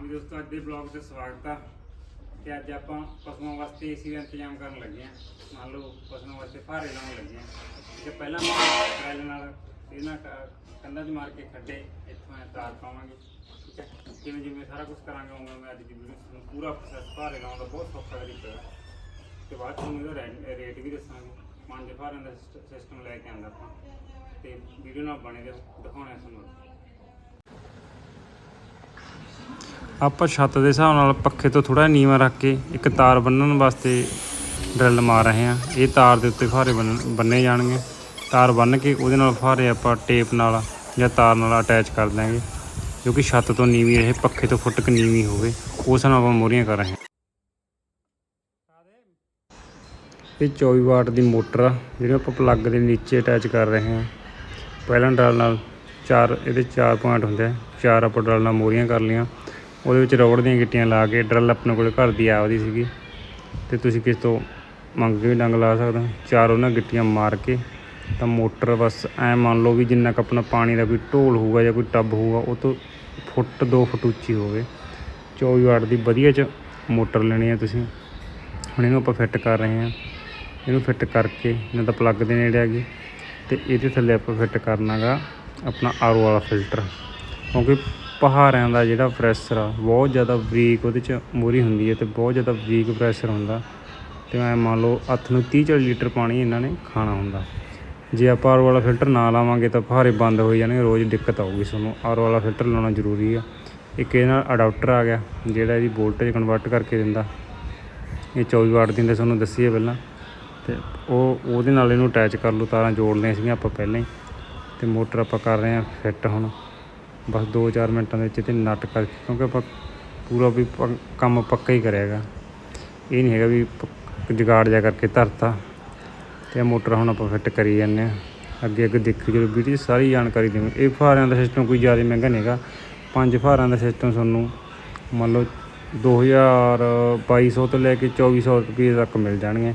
ਹਾਂਜੀ ਦੋਸਤੋ ਅੱਜ ਦੇ ਬਲੌਗ ਤੇ ਸਵਾਗਤ ਆ। ਤੇ ਅੱਜ ਆਪਾਂ ਪਸ਼ੂਆਂ ਵਾਸਤੇ ਏਸੀ ਦਾ ਇੰਤਜ਼ਾਮ ਕਰਨ ਲੱਗੇ ਆ। ਮੰਨ ਲਓ ਪਸ਼ੂਆਂ ਵਾਸਤੇ ਫਾਰੇ ਲਾਉਣ ਲੱਗੇ ਆ। ਤੇ ਪਹਿਲਾਂ ਮੈਂ ਟ੍ਰੈਲ ਨਾਲ ਇਹਨਾਂ ਕੰਧਾਂ 'ਚ ਮਾਰ ਕੇ ਖੱਡੇ ਇੱਥੋਂ ਐ ਤਾਰ ਪਾਵਾਂਗੇ। ਠੀਕ ਹੈ ਜਿਵੇਂ ਜਿਵੇਂ ਸਾਰਾ ਕੁਝ ਕਰਾਂਗੇ, ਉਵੇਂ ਮੈਂ ਅੱਜ ਦੀ ਵੀਡੀਓ ਤੁਹਾਨੂੰ ਪੂਰਾ ਪ੍ਰੋਸੈਸ ਫਾਰੇ ਲਾਉਣ ਦਾ ਬਹੁਤ ਸੌਖਾ ਤਰੀਕਾ ਹੈ। ਤੇ ਬਾਅਦ 'ਚ ਤੁਹਾਨੂੰ ਇਹਦਾ ਰੈ- ਰੇਟ ਵੀ ਦੱਸਾਂਗੇ। ਪੰਜ ਫਾਰਿਆਂ ਦਾ ਸਿਸਟਮ ਲੈ ਕੇ ਆਂਦਾ ਆਪਾਂ। ਤੇ ਵੀਡੀਓ ਨਾਲ ਬਣੇ ਦੇ ਦਿਖਾਉਣਾ ਆ ਤੁਹਾਨੂੰ। ਆਪਾਂ ਛੱਤ ਦੇ ਹਿਸਾਬ ਨਾਲ ਪੱਖੇ ਤੋਂ ਥੋੜਾ ਨੀਵਾਂ ਰੱਖ ਕੇ ਇੱਕ ਤਾਰ ਬੰਨਣ ਵਾਸਤੇ ਡਰਿਲ ਮਾਰ ਰਹੇ ਹਾਂ। ਇਹ ਤਾਰ ਦੇ ਉੱਤੇ ਫਾਰੇ ਬੰਨ- ਬੰਨੇ ਜਾਣਗੇ। ਤਾਰ ਬੰਨ ਕੇ ਉਹਦੇ ਨਾਲ ਫਾਰੇ ਆਪਾਂ ਟੇਪ ਨਾਲ ਜਾਂ ਤਾਰ ਨਾਲ ਅਟੈਚ ਕਰ ਦਾਂਗੇ ਜੋ ਕਿ ਛੱਤ ਤੋਂ ਨੀਵੀਂ ਰਹੇ, ਪੱਖੇ ਤੋਂ ਫੁੱਟ ਕੇ ਨੀਵੀਂ ਹੋਵੇ ਉਸ ਨਾਲ ਆਪਾਂ ਮੋਰੀਆਂ ਕਰ ਰਹੇ ਹਾਂ। ਇਹ 24 ਵਾਟ ਦੀ ਮੋਟਰ ਆ ਜਿਹੜੀ ਆਪਾਂ ਪਲੱਗ ਦੇ ਨੀਚੇ ਅਟੈਚ ਕਰ ਰਹੇ ਹਾਂ। ਪਹਿਲਾਂ ਡਰਲ ਨਾਲ ਚਾਰ, ਇਹਦੇ ਚਾਰ ਪੁਆਇੰਟ ਹੁੰਦੇ ਆ। ਚਾਰ ਆਪਾਂ ਡਰਲ ਨਾਲ ਮੋਰੀਆਂ ਕਰ ਲਈਆਂ। ਉਹਦੇ ਵਿੱਚ ਰੋੜ ਦੀਆਂ ਗਿੱਟੀਆਂ ਲਾ ਕੇ ਡਰਲ ਆਪਣੇ ਕੋਲ ਘਰ ਦੀ ਆਪਦੀ ਸੀਗੀ। ਤੇ ਤੁਸੀਂ ਕਿਸ ਤੋਂ ਮੰਗ ਕੇ ਵੀ ਡੰਗ ਲਾ ਸਕਦੇ। ਚਾਰ ਉਹਨਾਂ ਗਿੱਟੀਆਂ ਮਾਰ ਕੇ ਤਾਂ ਮੋਟਰ ਬਸ ਐ ਮੰਨ ਲਓ ਵੀ ਜਿੰਨਾ ਕੁ ਆਪਣਾ ਪਾਣੀ ਦਾ ਕੋਈ ਢੋਲ ਹੋਊਗਾ ਜਾਂ ਕੋਈ ਟੱਬ ਹੋਊਗਾ, ਉਹ ਤੋਂ ਫੁੱਟ 2 ਫੁੱਟ ਉੱਚੀ ਹੋਵੇ। 24 ਵਾਟ ਦੀ ਵਧੀਆ ਚ ਮੋਟਰ ਲੈਣੀ ਹੈ ਤੁਸੀਂ। ਹੁਣ ਇਹਨੂੰ ਆਪਾਂ ਫਿੱਟ ਕਰ ਰਹੇ ਹਾਂ ਇਹਨੂੰ ਫਿੱਟ ਕਰਕੇ ਇਹਨਾਂ ਦਾ ਪਲੱਗ ਦੇ ਨੇੜੇ ਆ ਗਈ। ਤੇ ਇਹਦੇ ਥੱਲੇ ਆਪਾਂ ਫਿੱਟ ਕਰਨਾਗਾ ਆਪਣਾ ਆਰਓ ਵਾਲਾ ਫਿਲਟਰ। ਕਿਉਂਕਿ ਪਹਾੜਾਂ ਦਾ ਜਿਹੜਾ ਪ੍ਰੈਸ਼ਰ ਆ, ਬਹੁਤ ਜ਼ਿਆਦਾ ਬਰੀਕ ਉਹਦੇ ਚ ਮੋਰੀ ਹੁੰਦੀ ਹੈ ਤੇ ਬਹੁਤ ਜ਼ਿਆਦਾ ਬਰੀਕ ਪ੍ਰੈਸ਼ਰ ਹੁੰਦਾ। ਤੇ ਐ ਮੰਨ ਲਓ ਹੱਥ ਨੂੰ 30 40 ਲੀਟਰ ਪਾਣੀ ਇਹਨਾਂ ਨੇ ਖਾਣਾ ਹੁੰਦਾ। ਜੇ ਆਪਾਂ ਆਰਓ ਵਾਲਾ ਫਿਲਟਰ ਨਾ ਲਾਵਾਂਗੇ ਤਾਂ ਫਹਾਰੇ ਬੰਦ ਹੋ ਜਾਣਗੇ, ਰੋਜ਼ ਦਿੱਕਤ ਆਊਗੀ ਤੁਹਾਨੂੰ। ਆਰਓ ਵਾਲਾ ਫਿਲਟਰ ਲਾਉਣਾ ਜ਼ਰੂਰੀ ਆ। ਇੱਕ ਇਹਦੇ ਨਾਲ ਅਡਾਪਟਰ ਆ ਗਿਆ, ਜਿਹੜਾ ਇਹਦੀ ਵੋਲਟੇਜ ਕਨਵਰਟ ਕਰਕੇ ਦਿੰਦਾ। ਇਹ 24 ਵਾਟ ਦੀ ਹੁੰਦੇ ਤੁਹਾਨੂੰ ਦੱਸੀਏ ਪਹਿਲਾਂ। ਤੇ ਉਹ, ਉਹਦੇ ਨਾਲ ਇਹਨੂੰ ਅਟੈਚ ਕਰ ਲਓ, ਤਾਰਾਂ ਜੋੜ ਲਈਆਂ ਸੀਗੀਆਂ ਆਪਾਂ ਪਹਿਲਾਂ ਹੀ। ਤੇ ਮੋਟਰ ਆਪਾਂ ਕਰ ਰਹੇ ਹਾਂ ਫਿੱਟ ਹੁਣ। ਬਸ 2-4 ਮਿੰਟਾਂ ਦੇ ਵਿੱਚ ਤੇ ਨਟ ਕਰਕੇ ਕਿਉਂਕਿ ਆਪਾਂ ਪੂਰਾ ਵੀ ਕੰਮ ਪੱਕਾ ਹੀ ਕਰਿਆਗਾ ਇਹ ਨਹੀਂ ਹੈਗਾ ਵੀ ਪ- ਜੁਗਾੜ ਜਾ ਕਰਕੇ ਧਰਤਾ, ਤੇ ਮੋਟਰ ਹੁਣ ਆਪਾਂ ਫਿੱਟ ਕਰੀ ਜਾਂਦੇ ਹਾਂ। ਅੱਗੇ ਅੱਗੇ ਦੇਖੋ ਜਦੋਂ ਵੀਡੀਓ ਸਾਰੀ ਜਾਣਕਾਰੀ ਦੇਵਾਂ ਇਹ ਫਾਰਿਆਂ ਦਾ ਸਿਸਟਮ ਕੋਈ ਜ਼ਿਆਦਾ ਮਹਿੰਗਾ ਨਹੀਂ ਹੈਗਾ। ਪੰਜ ਫਾਰਿਆਂ ਦਾ ਸਿਸਟਮ ਤੁਹਾਨੂੰ ਮੰਨ ਲਓ 2000 2200 ਤੋਂ ਲੈ ਕੇ 2400 ਰੁਪਏ ਤੱਕ ਮਿਲ ਜਾਣਗੇ।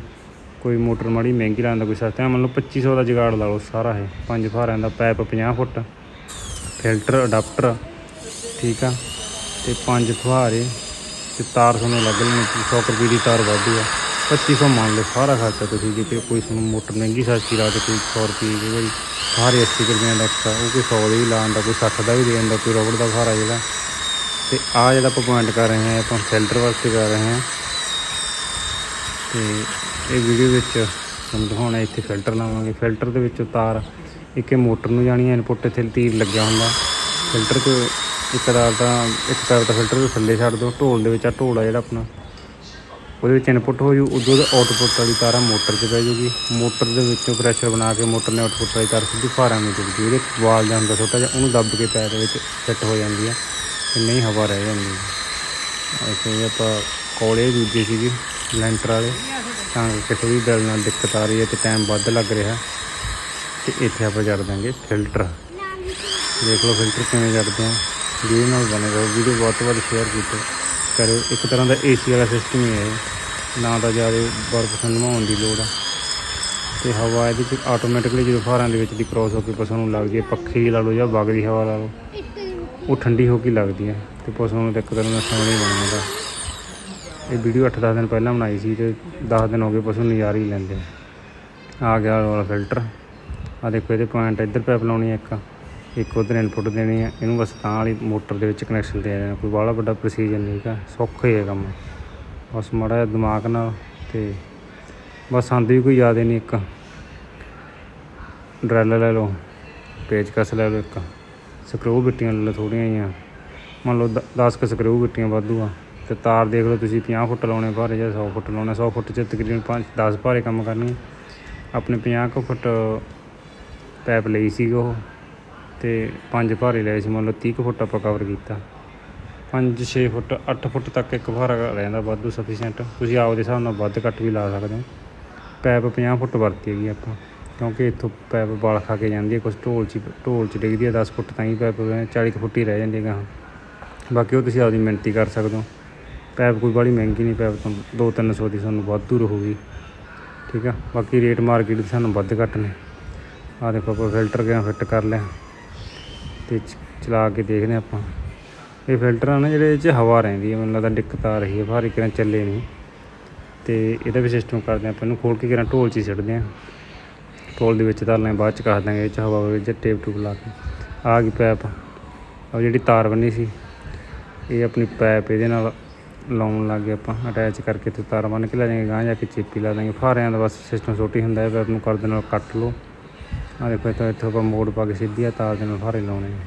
ਕੋਈ ਮੋਟਰ ਮਾੜੀ ਮਹਿੰਗੀ ਲਾਉਂਦਾ ਕੋਈ ਸਸਤਾ, ਮੰਨ ਲਓ 2500 ਦਾ ਜਗਾੜ ਲਾ ਲਓ ਸਾਰਾ ਇਹ। ਪੰਜ ਫਾਰਿਆਂ ਦਾ ਪੈਪ 50 ਫੁੱਟ। ਫਿਲਟਰ, ਅਡਾਪਟਰ, ਠੀਕ ਆ? ਤੇ ਪੰਜ ਫੁਹਾਰੇ ਤੇ ਤਾਰ ਤੁਹਾਨੂੰ ਲੱਗ ਲੈਣੀ 100 ਰੁਪਏ ਦੀ ਤਾਰ ਵਾਧੂ ਆ। 2500 ਮੰਨ ਲਓ, ਸਾਰਾ ਖਰਚਾ ਤੁਸੀਂ ਜੇ ਕੋਈ ਤੁਹਾਨੂੰ ਮੋਟਰ ਮਹਿੰਗੀ ਸਸਤੀ ਲਾ ਕੇ ਕੋਈ 100 ਰੁਪਏ ਦੀ ਕੋਈ ਫੁਹਾਰੇ 80 ਰੁਪਏ ਦਾ ਐਕਸਟਰਾ ਉਹ ਕੋਈ 100 ਦੇ ਵੀ ਲਾਉਂਦਾ ਕੋਈ 60 ਦਾ ਵੀ ਦੇ ਦਿੰਦਾ ਕੋਈ ਰਬੜ ਦਾ ਫੁਹਾਰਾ ਜਿਹੜਾ। ਤੇ ਆ ਜਿਹੜਾ ਆਪਾਂ ਪੁਆਇੰਟ ਕਰ ਰਹੇ ਹਾਂ, ਆਪਾਂ ਫਿਲਟਰ ਵਾਸਤੇ ਕਰ ਰਹੇ ਹਾਂ। ਤੇ ਇਹ ਵੀਡੀਓ ਵਿੱਚ ਤੁਹਾਨੂੰ ਦਿਖਾਉਣਾ, ਇੱਥੇ ਫਿਲਟਰ ਲਾਵਾਂਗੇ। ਫਿਲਟਰ ਦੇ ਵਿੱਚੋਂ ਤਾਰ ਇੱਕ ਇਹ ਮੋਟਰ ਨੂੰ ਜਾਣੀ ਹੈ, ਇਨਪੁੱਟ ਇੱਥੇ ਤੀਰ ਲੱਗਿਆ ਹੁੰਦਾ। ਫਿਲਟਰ 'ਚ ਇੱਕ ਤਾਰ ਤਾਂ, ਇੱਕ ਤਾਰ ਤਾਂ ਫਿਲਟਰ ਦੇ ਥੱਲੇ ਛੱਡ ਦਿਓ ਢੋਲ ਦੇ ਵਿੱਚ ਆ ਢੋਲ ਆ ਜਿਹੜਾ ਆਪਣਾ। ਉਹਦੇ ਵਿੱਚ ਇਨਪੁੱਟ ਹੋ ਜੂ ਉਦੋਂ ਦਾ ਆਊਟਪੁੱਟ ਵਾਲੀ ਤਾਰ ਆ, ਮੋਟਰ 'ਚ ਪੈ ਜੂਗੀ। ਮੋਟਰ ਦੇ ਵਿੱਚੋਂ ਪ੍ਰੈਸ਼ਰ ਬਣਾ ਕੇ ਮੋਟਰ ਨੇ ਆਊਟਪੁੱਟ ਵਾਲੀ ਤਾਰ ਸਿੱਧੀ ਫਾਰਾਂ ਨੂੰ ਜੂਗੀ ਉਹਦੇ ਵਾਲ ਜਾਂ ਹੁੰਦਾ ਛੋਟਾ ਜਿਹਾ, ਉਹਨੂੰ ਦੱਬ ਕੇ ਪੈਰ ਦੇ ਵਿੱਚ ਫਿੱਟ ਹੋ ਜਾਂਦੀ ਆ ਤੇ ਨਹੀਂ ਹਵਾ ਰਹਿ ਜਾਂਦੀ। ਐਸੇ ਆਪਾਂ ਕੋਲੇ ਦੂਜੇ ਸੀਗੇ, ਲੈਂਟਰ ਵਾਲੇ। ਤਾਂ ਕਿਸੇ ਵੀ ਦਿਲ ਨਾਲ ਦਿੱਕਤ ਆ ਰਹੀ ਹੈ ਤੇ ਟਾਈਮ ਵੱਧ ਲੱਗ ਰਿਹਾ। ਤੇ ਇੱਥੇ ਆਪਾਂ ਜੜ ਦਾਂਗੇ ਫਿਲਟਰ। ਦੇਖ ਲਓ ਫਿਲਟਰ ਕਿਵੇਂ ਜੜਦੇ ਆ। ਵੀਡੀਓ ਨਾਲ ਬਣੇਗਾ ਵੀਡੀਓ ਵੱਧ ਤੋਂ ਵੱਧ ਸ਼ੇਅਰ ਕੀਤਾ। ਕਰੋ ਇੱਕ ਤਰ੍ਹਾਂ ਦਾ ਏਸੀ ਵਾਲਾ ਸਿਸਟਮ ਹੀ ਹੈ। ਨਾ ਤਾਂ ਜ਼ਿਆਦਾ ਬਰਫ਼ ਨਮਾਉਣ ਦੀ ਲੋੜ ਆ। ਤੇ ਹਵਾ ਇਹਦੇ ਚ ਆਟੋਮੈਟਿਕਲੀ ਜਦੋਂ ਫਾਰਾਂ ਦੇ ਵਿੱਚ ਦੀ ਕ੍ਰੋਸ ਹੋ ਕੇ ਪਸ਼ੂ ਨੂੰ ਲੱਗਦੀ ਹੈ, ਪੱਖੀ ਲਾ ਲਓ ਜਾਂ ਵਗਦੀ ਹਵਾ ਲਾ ਲਓ, ਉਹ ਠੰਡੀ ਹੋ ਕੇ ਲੱਗਦੀ ਹੈ ਤੇ ਪਸ਼ੂ ਨੂੰ ਤਾਂ ਇੱਕ ਤਰ੍ਹਾਂ ਦਾ ਸੌਣ ਹੀ ਬਣਦਾ ਇਹ ਵੀਡੀਓ 8-10 ਦਿਨ ਪਹਿਲਾਂ ਬਣਾਈ ਸੀ ਤੇ 10 ਦਿਨ ਹੋ ਗਏ ਪਸ਼ੂ ਨਜ਼ਾਰੇ ਹੀ ਲੈਂਦੇ ਆ। ਆ ਗਿਆ ਵਾਲਾ ਫਿਲਟਰ ਆ ਦੇਖੋ, ਇਹਦੇ ਪੁਆਇੰਟ ਇੱਧਰ ਪੈਪ ਲਾਉਣੀ ਹੈ ਇੱਕ। ਇੱਕ ਉਧਰ ਇਨਪੁੱਟ ਦੇਣੀ ਹੈ ਇਹਨੂੰ ਬਸ ਤਾਂ ਵਾਲੀ ਮੋਟਰ ਦੇ ਵਿੱਚ ਕਨੈਕਸ਼ਨ ਦੇ ਦੇਣਾ। ਕੋਈ ਬਾਹਲਾ ਵੱਡਾ ਪ੍ਰੋਸੀਜਰ ਨਹੀਂ ਹੈਗਾ। ਸੌਖਾ ਹੀ ਹੈ ਕੰਮ। ਬਸ ਮਾੜਾ ਜਿਹਾ ਦਿਮਾਗ ਨਾਲ ਤੇ ਬਸ ਆਂਦੀ ਵੀ ਕੋਈ ਜ਼ਿਆਦਾ ਨਹੀਂ ਇੱਕ। ਡਰੈਲ ਲੈ ਲਓ, ਪੇਚਕਸ ਲੈ ਲਓ ਇੱਕ। ਸਕਰੂ ਬਿੱਟੀਆਂ ਲੈ ਲਓ ਥੋੜ੍ਹੀਆਂ ਜਿਹੀਆਂ। ਮੰਨ ਲਓ 10 ਕੁ ਸਕਰੂ ਬਿੱਟੀਆਂ ਵਾਧੂ ਆ। ਤੇ ਤਾਰ ਦੇਖ ਲਓ ਤੁਸੀਂ 50 ਫੁੱਟ ਲਾਉਣੇ ਭਾਰੇ ਜਾਂ 100 ਫੁੱਟ ਲਾਉਣੇ। 100 ਫੁੱਟ 'ਚ ਤਕਰੀਬਨ 5 10 ਭਾਰੇ ਕੰਮ ਕਰਨੇ ਆਪਣੇ 50 ਕੁ ਫੁੱਟ ਪੈਪ ਲਈ ਸੀ ਉਹ ਤੇ ਪੰਜ ਭਾਰੇ ਲਏ ਸੀ, ਮੰਨ ਲਓ 30 ਕੁ ਫੁੱਟ ਆਪਾਂ ਕਵਰ ਕੀਤਾ। 5-6 ਫੁੱਟ 8 ਫੁੱਟ ਤੱਕ ਇੱਕ ਭਾਰਾ ਰਹਿੰਦਾ ਵਾਧੂ ਸਫੀਸ਼ੀਐਂਟ ਤੁਸੀਂ ਆਪਦੇ ਹਿਸਾਬ ਨਾਲ ਵੱਧ ਘੱਟ ਵੀ ਲਾ ਸਕਦੇ ਹੋ। ਪੈਪ 50 ਫੁੱਟ ਵਰਤੀ ਹੈਗੀ ਆਪਾਂ, ਕਿਉਂਕਿ ਇੱਥੋਂ ਪੈਪ ਵਾਲ ਖਾ ਕੇ ਜਾਂਦੀ ਹੈ ਕੁਝ ਢੋਲ 'ਚ ਢੋਲ 'ਚ ਡਿੱਗਦੀ ਹੈ 10 ਫੁੱਟ ਤਾਂ ਹੀ ਪੈਪ 40 ਕੁ ਫੁੱਟ ਹੀ ਰਹਿ ਜਾਂਦੀ ਹੈ ਗਾਹਾਂ। ਬਾਕੀ ਉਹ ਤੁਸੀਂ ਆਪਦੀ ਮਿਹਨਤੀ ਕਰ ਸਕਦੇ ਹੋ। ਪੈਪ ਕੋਈ ਬੜੀ ਮਹਿੰਗੀ ਨਹੀਂ, ਪੈਪ ਤੋਂ 2-300 ਦੀ ਤੁਹਾਨੂੰ ਵਾਧੂ ਰਹੂਗੀ। ਠੀਕ ਆ? ਬਾਕੀ ਰੇਟ ਮਾਰਕੀਟ ਦੇ ਸਾਨੂੰ ਵੱਧ ਘੱਟ ਨੇ। ਆ ਦੇਖੋ ਆਪਾਂ ਫਿਲਟਰ ਗਿਆ ਫਿੱਟ ਕਰ ਲਿਆ। ਤੇ ਚਲਾ ਕੇ ਦੇਖਦੇ ਹਾਂ ਆਪਾਂ। ਇਹ ਫਿਲਟਰ ਆ ਨਾ ਜਿਹੜੇ ਇਹ 'ਚ ਹਵਾ ਰਹਿੰਦੀ ਹੈ ਮੈਨੂੰ ਲੱਗਦਾ ਦਿੱਕਤ ਆ ਰਹੀ ਹੈ ਭਾਰੀ ਕਿਰਾਂ ਚੱਲੇ ਨਹੀਂ। ਤੇ ਇਹਦਾ ਵੀ ਸਿਸਟਮ ਕਰਦੇ ਆਪਾਂ, ਇਹਨੂੰ ਖੋਲ ਕੇ ਕਿਰਾਂ ਢੋਲ 'ਚ ਹੀ ਛੱਡਦੇ ਆ ਢੋਲ ਦੇ ਵਿੱਚ ਧਰ ਲਾਂਗੇ ਬਾਅਦ ਚ ਕੱਢ ਦਾਂਗੇ ਇਹ 'ਚ ਹਵਾ ਵਿੱਚ ਟੇਪ ਟੂਪ ਲਾ ਕੇ। ਆ ਗਈ ਪੈਪ ਆ। ਜਿਹੜੀ ਤਾਰ ਬੰਨੀ ਸੀ, ਇਹ ਆਪਣੀ ਪੈਪ ਇਹਦੇ ਨਾਲ ਲਾਉਣ ਲੱਗੇ ਆਪਾਂ। ਅਟੈਚ ਕਰਕੇ ਤੇ ਤਾਰ ਬੰਨ ਕੇ ਲੈ ਜਾਵਾਂਗੇ ਗਾਂ ਜਾ ਕੇ ਚੇਪੀ ਲਾ ਦਾਂਗੇ। ਫਾਰਿਆਂ ਦਾ ਬਸ ਸਿਸਟਮ ਛੋਟੀ ਹੁੰਦਾ ਹੈ ਪੈਪ ਨੂੰ ਕਰਦੇ ਨਾਲ ਕੱਟ ਲਓ। ਆ ਦੇਖੋ ਇੱਥੋਂ ਇੱਥੋਂ ਆਪਾਂ ਮੋੜ ਪਾ ਕੇ ਸਿੱਧੀ ਆ, ਤਾਰ ਦੇ ਨਾਲ ਫਾਰੇ ਲਾਉਣੇ ਆ।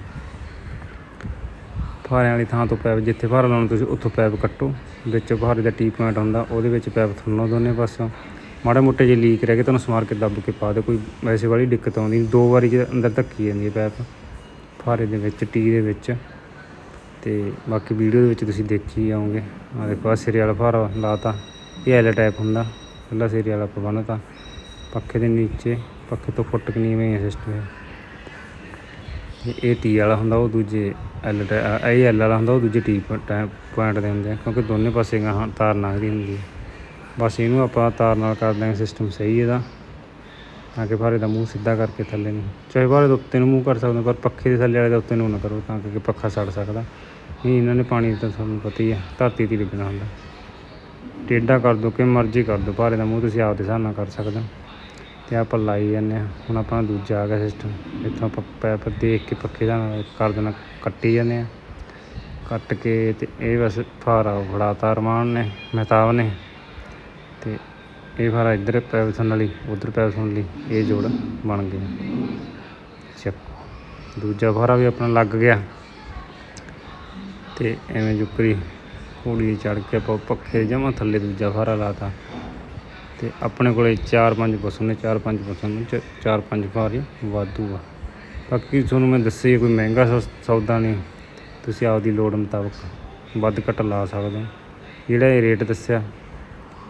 ਫਾਰਿਆਂ ਵਾਲੀ ਥਾਂ ਤੋਂ ਪੈਪ, ਜਿੱਥੇ ਫਾਰਾ ਲਾਉਣਾ ਤੁਸੀਂ ਉੱਥੋਂ ਪੈਪ ਕੱਟੋ। ਵਿੱਚ ਫਾਰੇ ਦਾ ਟੀ ਪੁਆਇੰਟ ਹੁੰਦਾ, ਉਹਦੇ ਵਿੱਚ ਪੈਪ ਥੁੰਨੋ ਦੋਨੇ ਪਾਸਿਓਂ। ਮਾੜੇ ਮੋਟੇ ਜੇ ਲੀਕ ਰਹਿ ਗਏ ਤੁਹਾਨੂੰ ਸਮਾਰ ਕੇ ਦੱਬ ਕੇ ਪਾ ਦਿਓ, ਕੋਈ ਵੈਸੇ ਵਾਲੀ ਦਿੱਕਤ ਆਉਂਦੀ ਦੋ ਵਾਰੀ ਜੇ ਅੰਦਰ ਧੱਕੀ ਜਾਂਦੀ ਹੈ ਪੈਪ, ਫਾਰੇ ਦੇ ਵਿੱਚ, ਟੀ ਦੇ ਵਿੱਚ। ਤੇ ਬਾਕੀ ਵੀਡੀਓ ਦੇ ਵਿੱਚ ਤੁਸੀਂ ਦੇਖੀ ਆਉਂਗੇ ਆ ਦੇਖੋ, ਆਹ ਸਿਰੇ ਵਾਲਾ ਫਾਰਾ ਲਾਤਾ। ਇਹ ਐਲ ਟਾਈਪ ਹੁੰਦਾ, ਪਹਿਲਾ ਸਿਰੇ ਵਾਲਾ ਆਪਾਂ ਬੰਨ੍ਹਤਾ। ਪੱਖੇ ਦੇ ਨੀਚੇ। ਪੱਖੇ ਤੋਂ ਫੁੱਟ ਕੇ ਨੀਵੇਂ ਹੀ ਸਿਸਟਮ ਹੈ ਇਹ- ਟੀ ਵਾਲਾ ਹੁੰਦਾ, ਉਹ ਦੂਜੇ ਐਲ ਇਹ ਐਲ ਵਾਲਾ ਹੁੰਦਾ, ਉਹ ਦੂਜੇ ਟੀ ਪੁਆਇੰਟ ਦੇ ਹੁੰਦੇ ਆ, ਕਿਉਂਕਿ ਦੋਨੇ ਪਾਸੇ ਗਾਂ ਤਾਰ ਲੰਘਦੀ ਹੁੰਦੀ ਹੈ ਬਸ ਇਹਨੂੰ ਆਪਾਂ ਤਾਰ ਨਾਲ ਕਰ ਦਾਂਗੇ ਸਿਸਟਮ ਸਹੀ ਇਹਦਾ, ਤਾਂ ਕਿ ਭਾਰੇ ਦਾ ਮੂੰਹ ਸਿੱਧਾ ਕਰਕੇ ਥੱਲੇ ਨੂੰ, ਚਾਹੇ ਭਾਰੇ ਦੇ ਉੱਤੇ ਨੂੰ ਮੂੰਹ ਕਰ ਸਕਦੇ ਪਰ ਪੱਖੇ ਦੇ ਥੱਲੇ ਵਾਲੇ ਦੇ ਉੱਤੇ ਨੂੰ ਨਾ ਕਰੋ, ਤਾਂ ਕਿ ਪੱਖਾ ਸੜ ਸਕਦਾ। ਨਹੀਂ ਇਹਨਾਂ ਨੇ ਪਾਣੀ ਤਾਂ ਤੁਹਾਨੂੰ ਪਤਾ ਹੀ ਆ, ਧਰਤੀ ਤੇ ਹੀ ਲੱਗਣਾ ਹੁੰਦਾ। ਟੇਢਾ ਕਰ ਦੋ ਕਿ ਮਰਜ਼ੀ ਕਰ ਦੋ ਭਾਰੇ ਦਾ ਮੂੰਹ ਤੁਸੀਂ ਆਪਦੇ ਹਿਸਾਬ ਨਾਲ ਕਰ ਸਕਦੇ ਹੋ। ਤੇ ਆਪਾਂ ਲਾਈ ਜਾਂਦੇ ਹਾਂ। ਹੁਣ ਆਪਣਾ ਦੂਜਾ ਆ ਗਿਆ ਸਿਸਟਮ ਇੱਥੋਂ ਆਪਾਂ ਪੈਪ ਦੇਖ ਕੇ ਪੱਖੇ ਦਾ ਨਾਲ ਕਰ ਦੇਣਾ। ਕੱਟੀ ਜਾਂਦੇ ਹਾਂ। ਕੱਟ ਕੇ ਤੇ ਇਹ ਬਸ ਫਾਰਾ ਫੜਾਤਾ ਅਰਮਾਨ ਨੇ, ਮਹਿਤਾਬ ਨੇ। ਤੇ ਇਹ ਫਾਰਾ ਇੱਧਰ ਪੈਪ ਸੁਣਨ ਲਈ ਉਧਰ ਪੈਪ ਸੁਣਨ ਲਈ ਇਹ ਜੋੜ ਬਣ ਗਿਆ ਚੱਕ। ਦੂਜਾ ਫਾਰਾ ਵੀ ਆਪਣਾ ਲੱਗ ਗਿਆ। ਤੇ ਐਵੇਂ ਜੁਕਰੀ ਘੋੜੀ ਚੜ ਕੇ ਆਪਾਂ ਪੱਖੇ ਜਮਾ ਥੱਲੇ ਦੂਜਾ ਫਾਰਾ ਲਾਤਾ। ਤੇ ਆਪਣੇ ਕੋਲੇ 4-5 ਪਸ਼ੂ ਨੇ 4-5 ਪਸ਼ੂ ਨੇ 4-5 ਫਾਰੇ ਵਾਧੂ ਆ। ਬਾਕੀ ਤੁਹਾਨੂੰ ਮੈਂ ਦੱਸਿਆ ਹੀ ਕੋਈ ਮਹਿੰਗਾ ਸੌ- ਸੌਦਾ ਨਹੀਂ। ਤੁਸੀਂ ਆਪਦੀ ਲੋੜ ਮੁਤਾਬਕ ਵੱਧ ਘੱਟ ਲਾ ਸਕਦੇ ਹੋ। ਜਿਹੜਾ ਇਹ ਰੇਟ ਦੱਸਿਆ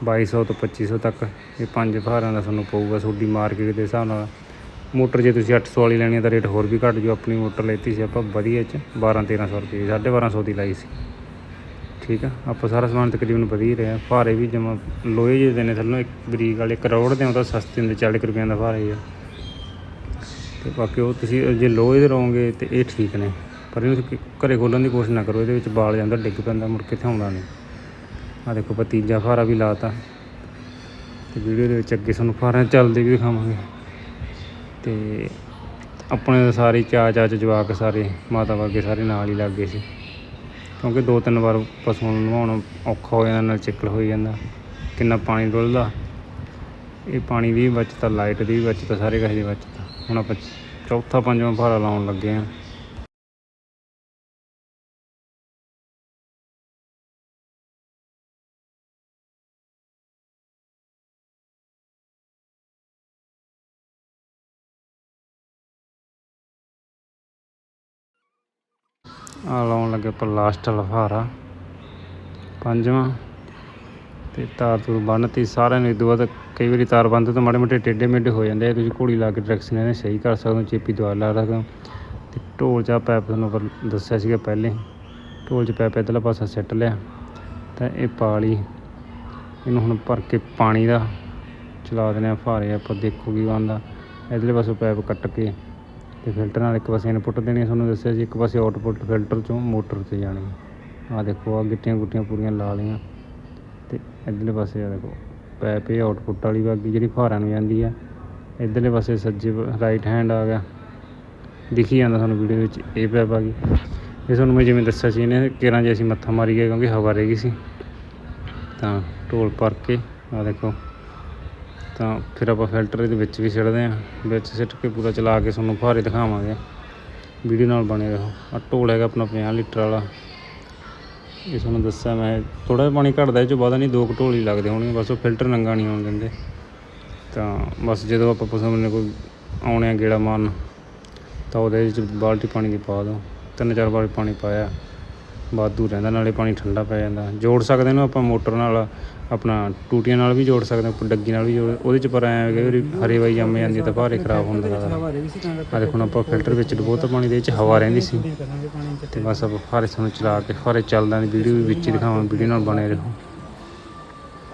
2200 ਤੋਂ 2500 ਤੱਕ, ਇਹ ਪੰਜ ਫਾਰਿਆਂ ਦਾ ਤੁਹਾਨੂੰ ਪਊਗਾ ਤੁਹਾਡੀ ਮਾਰਕੀਟ ਦੇ ਹਿਸਾਬ ਨਾਲ। ਮੋਟਰ ਜੇ ਤੁਸੀਂ 800 ਵਾਲੀ ਲੈਣੀ ਹੈ ਤਾਂ ਰੇਟ ਹੋਰ ਵੀ ਘੱਟ ਜੋ ਆਪਣੀ ਮੋਟਰ ਲੈਤੀ ਸੀ ਆਪਾਂ ਵਧੀਆ ਚ 12 1300 ਰੁਪਏ 1250 ਦੀ ਲਾਈ ਸੀ। ਠੀਕ ਆ। ਆਪਾਂ ਸਾਰਾ ਸਮਾਨ ਤਕਰੀਬਨ ਵਧੀਆ ਰਿਹਾ। ਫਾਰੇ ਵੀ ਜਮਾ ਲੋਹੇ ਜਿਹੇ ਦੇ ਨੇ ਥੱਲੋਂ। ਇੱਕ ਬਰੀਕ ਵਾਲੇ ਕਰੋੜ ਦੇ ਆਉਂਦਾ ਸਸਤੇ ਹੁੰਦੇ 40 ਕੁ ਰੁਪਈਆਂ ਦਾ ਫਾਰੇ ਆ। ਤੇ ਬਾਕੀ ਉਹ ਤੁਸੀਂ ਜੇ ਲੋਹੇ ਦੇ ਰਹੋਗੇ ਤੇ ਇਹ ਠੀਕ ਨੇ। ਪਰ ਇਹਨੂੰ ਤੁਸੀਂ ਘਰੇ ਖੋਲਣ ਦੀ ਕੋਸ਼ਿਸ਼ ਨਾ ਕਰੋ, ਇਹਦੇ ਵਿੱਚ ਬਾਲ ਜਾਂਦਾ, ਡਿੱਗ ਪੈਂਦਾ, ਮੁੜ ਕੇ ਇੱਥੇ ਆਉਂਦਾ ਨਹੀਂ। ਆ ਦੇਖੋ ਆਪਾਂ ਤੀਜਾ ਫਾਰਾ ਵੀ ਲਾਤਾ। ਤੇ ਵੀਡੀਓ ਦੇ ਵਿੱਚ ਅੱਗੇ ਸਾਨੂੰ ਫਾਰਿਆਂ ਚੱਲਦੇ ਵੀ ਦਿਖਾਵਾਂਗੇ। ਤੇ ਆਪਣੇ ਸਾਰੇ ਚਾਅ ਚਾਅ ਚ ਜਵਾਕ ਸਾਰੇ ਮਾਤਾ ਵਰਗੇ ਸਾਰੇ ਨਾਲ ਹੀ ਲੱਗ ਗਏ ਸੀ। ਕਿਉਂਕਿ ਦੋ ਤਿੰਨ ਵਾਰ ਪਸੂ ਨੂੰ ਨਵਾਉਣਾ ਔਖਾ ਹੋ ਜਾਂਦਾ, ਨਾਲ ਚਿੱਕਲ ਹੋਈ ਜਾਂਦਾ, ਕਿੰਨਾ ਪਾਣੀ ਡੁੱਲਦਾ। ਇਹ ਪਾਣੀ ਦੀ ਵੀ ਬਚਤ ਲਾਈਟ ਦੀ ਵੀ ਬਚਤ ਸਾਰੇ ਕਿਸੇ ਦੀ ਬਚਤ ਹੁਣ ਆਪਾਂ ਚੌਥਾ, ਪੰਜਵਾਂ ਫਾਰਾ ਲਾਉਣ ਲੱਗੇ ਆ। ਆ ਲਾਉਣ ਲੱਗੇ ਆਪਾਂ ਲਾਸਟ ਲਫਾਰਾ। ਪੰਜਵਾਂ ਤੇ ਤਾਰ ਤੂਰ ਬੰਨ੍ਹਤੀ ਸਾਰਿਆਂ ਨੂੰ ਇਦੋਂ ਬਾਅਦ ਕਈ ਵਾਰੀ ਤਾਰ ਬੰਨ੍ਹਦੇ ਤਾਂ ਮਾੜੇ ਮੋਟੇ ਟੇਢੇ ਮੇਢੇ ਹੋ ਜਾਂਦੇ ਆ ਤੁਸੀਂ ਘੋੜੀ ਲਾ ਕੇ ਡਾਇਰੈਕਸ਼ਨ ਇਹਨੇ ਸਹੀ ਕਰ ਸਕਦੇ ਹੋ ਚੇਪੀ ਦੁਆਰ ਲਾ ਸਕਦੇ। ਹੋ ਤੇ ਢੋਲ 'ਚ ਪੈਪ ਤੁਹਾਨੂੰ ਦੱਸਿਆ ਸੀਗਾ ਪਹਿਲੇ। ਢੋਲ 'ਚ ਪੈਪ ਇੱਧਰਲਾ ਪਾਸਾ ਸਿੱਟ ਲਿਆ। ਤਾਂ ਇਹ ਪਾਲੀ ਇਹਨੂੰ ਹੁਣ ਭਰ ਕੇ ਪਾਣੀ ਦਾ ਚਲਾ ਦਿੰਦੇ ਆ ਫਾਰੇ, ਆਪਾਂ ਦੇਖੋ ਕੀ ਬਣਦਾ। ਇਧਰਲੇ ਪਾਸੋਂ ਪੈਪ ਕੱਟ ਕੇ ਤੇ ਫਿਲਟਰ ਨਾਲ ਇੱਕ ਪਾਸੇ ਇਨਪੁੱਟ ਦੇਣੀ ਤੁਹਾਨੂੰ ਦੱਸਿਆ ਜੀ, ਇੱਕ ਪਾਸੇ ਆਊਟਪੁੱਟ ਫਿਲਟਰ ਚੋਂ ਮੋਟਰ ਤੇ ਜਾਣੀ ਆ। ਦੇਖੋ ਆ ਗਿੱਟੀਆਂ ਗੁੱਟੀਆਂ ਪੂਰੀਆਂ ਲਾ ਲਈਆਂ। ਤੇ ਇਧਰਲੇ ਪਾਸੇ ਆ ਦੇਖੋ ਪੈਪ ਇਹ ਆਊਟਪੁੱਟ ਵਾਲੀ ਬਾਗੀ ਜਿਹੜੀ ਫਾਰਿਆਂ ਨੂੰ ਜਾਂਦੀ ਆ। ਇਧਰਲੇ ਪਾਸੇ ਸੱਜੇ ਰਾਈਟ ਹੈਂਡ ਆ ਗਿਆ। ਦਿਖੀ ਜਾਂਦਾ ਤੁਹਾਨੂੰ ਵੀਡੀਓ ਵਿੱਚ, ਇਹ ਪੈਪ ਆ ਗਈ। ਇਹ ਤੁਹਾਨੂੰ ਮੈਂ ਜਿਵੇਂ ਦੱਸਿਆ ਸੀ, ਇਹਨੇ ਕੇਰਾਂ ਜੇ ਅਸੀਂ ਮੱਥਾ ਮਾਰੀ ਗਏ ਕਿਉਂਕਿ ਹਵਾ ਰਹਿ ਗਈ ਸੀ। ਤਾਂ ਢੋਲ ਭਰ ਕੇ ਆ ਦੇਖੋ। ਤਾਂ ਫਿਰ ਆਪਾਂ ਫਿਲਟਰ ਇਹਦੇ ਵਿੱਚ ਵੀ ਸਿੱਟਦੇ ਹਾਂ, ਵਿੱਚ ਸਿੱਟ ਕੇ ਪੂਰਾ ਚਲਾ ਕੇ ਤੁਹਾਨੂੰ ਫੁਹਾਰੇ ਦਿਖਾਵਾਂਗੇ। ਵੀਡੀਓ ਨਾਲ ਬਣੇ ਰਹੋ ਆ ਢੋਲ ਹੈਗਾ ਆਪਣਾ 50 ਲੀਟਰ ਵਾਲਾ। ਇਹ ਤੁਹਾਨੂੰ ਦੱਸਿਆ ਮੈਂ ਥੋੜਾ ਜਿਹਾ ਪਾਣੀ ਘਟਦਾ, ਇਹ ਚੋਂ ਬਾਅਦ ਨਹੀਂ ਦੋ ਕੁ ਢੋਲ ਹੀ ਲੱਗਦੇ ਹੋਣਗੇ, ਬਸ ਉਹ ਫਿਲਟਰ ਨੰਗਾ ਨਹੀਂ ਆਉਣ ਦਿੰਦੇ। ਤਾਂ ਬਸ ਜਦੋਂ ਆਪਾਂ ਪਸੰਦ ਨੇ ਕੋਈ ਆਉਣੇ ਆ ਗੇੜਾ ਮਾਰਨ, ਤਾਂ ਉਹਦੇ ਵਿੱਚ ਬਾਲਟੀ ਪਾਣੀ ਦੀ ਪਾ ਦਿਓ। ਤਿੰਨ ਚਾਰ ਵਾਰ ਪਾਣੀ ਪਾਇਆ। ਵਾਧੂ ਰਹਿੰਦਾ ਨਾਲੇ ਪਾਣੀ ਠੰਡਾ ਪੈ ਜਾਂਦਾ। ਜੋੜ ਸਕਦੇ ਇਹਨੂੰ ਆਪਾਂ ਮੋਟਰ ਨਾਲ ਆਪਣਾ ਟੂਟੀਆਂ ਨਾਲ ਵੀ ਜੋੜ ਸਕਦੇ ਹਾਂ ਡੱਗੀ ਨਾਲ ਵੀ ਜੋੜ ਉਹਦੇ ਚ ਪਰ ਐਂ ਵਾਰੀ ਹਰੇ ਵਾਈ ਜੰਮ ਜਾਂਦੀ ਹੈ ਤਾਂ ਭਾਰੇ ਖਰਾਬ ਹੋਣ ਦਾ ਲੱਗਦਾ ਹਵਾ ਰਹੀ ਸੀ ਤਾਂ ਕਰਕੇ ਆ ਦੇਖੋ ਆਪਾਂ ਫਿਲਟਰ ਵਿੱਚ ਡਬੋਤਾ ਪਾਣੀ ਦੇ ਵਿੱਚ ਹਵਾ ਰਹਿੰਦੀ ਸੀ। ਤੇ ਬਸ ਆਪਾਂ ਫਾਰੇ ਸਾਨੂੰ ਚਲਾ ਕੇ ਫਾਰੇ ਚੱਲਦਾ ਦੀ ਵੀਡੀਓ ਵੀ ਵਿੱਚ ਹੀ ਦਿਖਾਵਾਂ ਵੀਡੀਓ ਨਾਲ ਬਣੇ ਰਹੋ।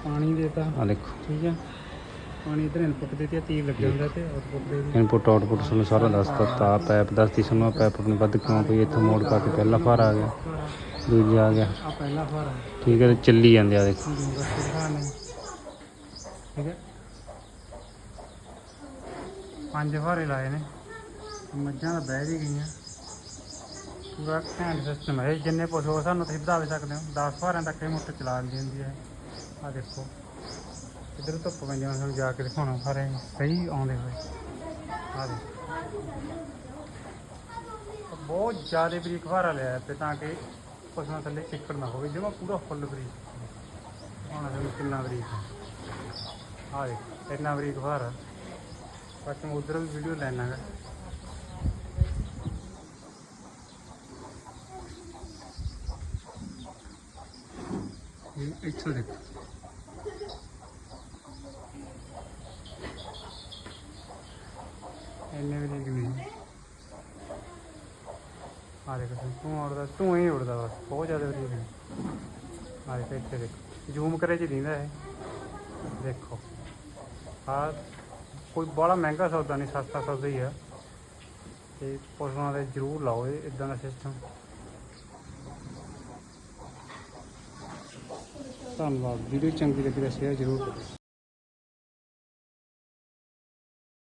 ਪਾਣੀ ਦੇਤਾ ਆ ਦੇਖੋ। ਠੀਕ ਆ। ਪਾਣੀ ਇਧਰ ਇਨਪੁੱਟ ਦਿੱਤੀ ਆ ਤੀਰ ਲੱਗਿਆ ਹੁੰਦਾ ਤੇ ਆਊਟਪੁੱਟ ਦੇ ਇਨਪੁੱਟ ਆਊਟਪੁੱਟ ਤੁਹਾਨੂੰ ਸਾਰਾ ਦੱਸਤਾ ਤਾਂ ਪੈਪ ਦੱਸਤੀ ਸਾਨੂੰ ਪੈਪ ਆਪਣੀ ਵੱਧ ਕਿਉਂ ਪਈ ਇੱਥੋਂ ਮੋੜ ਕਰਕੇ ਪਹਿਲਾ ਫਾਰਾ ਆ ਗਿਆ ਦੂਜਾ ਆ ਗਿਆ। ਆ ਪਹਿਲਾ ਫੁਹਾਰਾ ਠੀਕ ਹੈ ਤੇ ਚੱਲੀ ਜਾਂਦੇ ਆ ਦੇਖੋ। ਠੀਕ ਹੈ। ਪੰਜ ਫੁਹਾਰੇ ਲਾਏ ਨੇ। ਮੱਝਾਂ ਤਾਂ ਬਹਿ ਵੀ ਗਈਆਂ। ਪੂਰਾ ਘੈਂਟ ਸਿਸਟਮ ਹੈ ਜਿੰਨੇ ਹੋ ਸਾਨੂੰ ਤੁਸੀਂ ਵਧਾ ਵੀ ਸਕਦੇ ਹੋ 10 ਫੁਹਾਰਿਆਂ ਤੱਕ ਇਹ ਮੋਟਰ ਚਲਾ ਦਿੰਦੀ ਹੁੰਦੀ ਹੈ। ਆ ਦੇਖੋ। ਇਧਰ ਧੁੱਪ ਪੈਂਦੀ ਮੈਂ ਤੁਹਾਨੂੰ ਜਾ ਕੇ ਦਿਖਾਉਣਾ ਫੁਹਾਰੇ ਸਹੀ ਆਉਂਦੇ ਹੋਏ। ਆ ਦੇਖੋ। ਬਹੁਤ ਜ਼ਿਆਦਾ ਬਰੀਕ ਫੁਹਾਰਾ ਲਿਆ ਤੇ ਤਾਂ ਕਿ ਪਸ਼ੂਆਂ ਥੱਲੇ ਚਿੱਕੜ ਨਾ ਹੋਵੇ ਜਿਵੇਂ ਪੂਰਾ ਫੁੱਲ ਬਰੀਕ। ਹੁਣ ਤੁਹਾਨੂੰ ਕਿੰਨਾ ਬਰੀਕ ਆ। ਦੇਖ, ਇੰਨਾ ਬਰੀਕ ਫੁਹਾਰਾ। ਬਾਕੀ ਮੈਂ ਉਧਰ ਵੀ ਵੀਡੀਓ ਲੈਣਾ ਗਾ ਇਹ ਇੱਥੋਂ ਦੇਖੋ ਇੰਨੇ ਵੀ ਨਹੀਂ ਨਹੀਂ ਆ ਦੇਖੋ ਤੁਸੀਂ, ਤੂੰ ਉੜਦਾ ਤੂੰ ਹੀ ਉੜਦਾ ਬਸ ਬਹੁਤ ਜ਼ਿਆਦਾ ਵਧੀਆ ਹੈ ਆ ਦੇਖੋ ਇੱਥੇ ਦੇਖੋ। ਜ਼ੂਮ ਕਰੇ ਚ ਦਿੰਦਾ ਇਹ। ਦੇਖੋ। ਆ ਕੋਈ ਬੜਾ ਮਹਿੰਗਾ ਸੌਦਾ ਨਹੀਂ, ਸਸਤਾ ਸੌਦਾ ਹੀ ਆ। ਤੇ ਪਸ਼ੂਆਂ ਦੇ ਜ਼ਰੂਰ ਲਾਓ ਇਹ ਇਦਾਂ ਦਾ ਸਿਸਟਮ ਧੰਨਵਾਦ। ਵੀਡੀਓ ਚੰਗੀ ਲੱਗੀ ਤਾਂ ਸ਼ੇਅਰ ਜ਼ਰੂਰ ਕਰੋ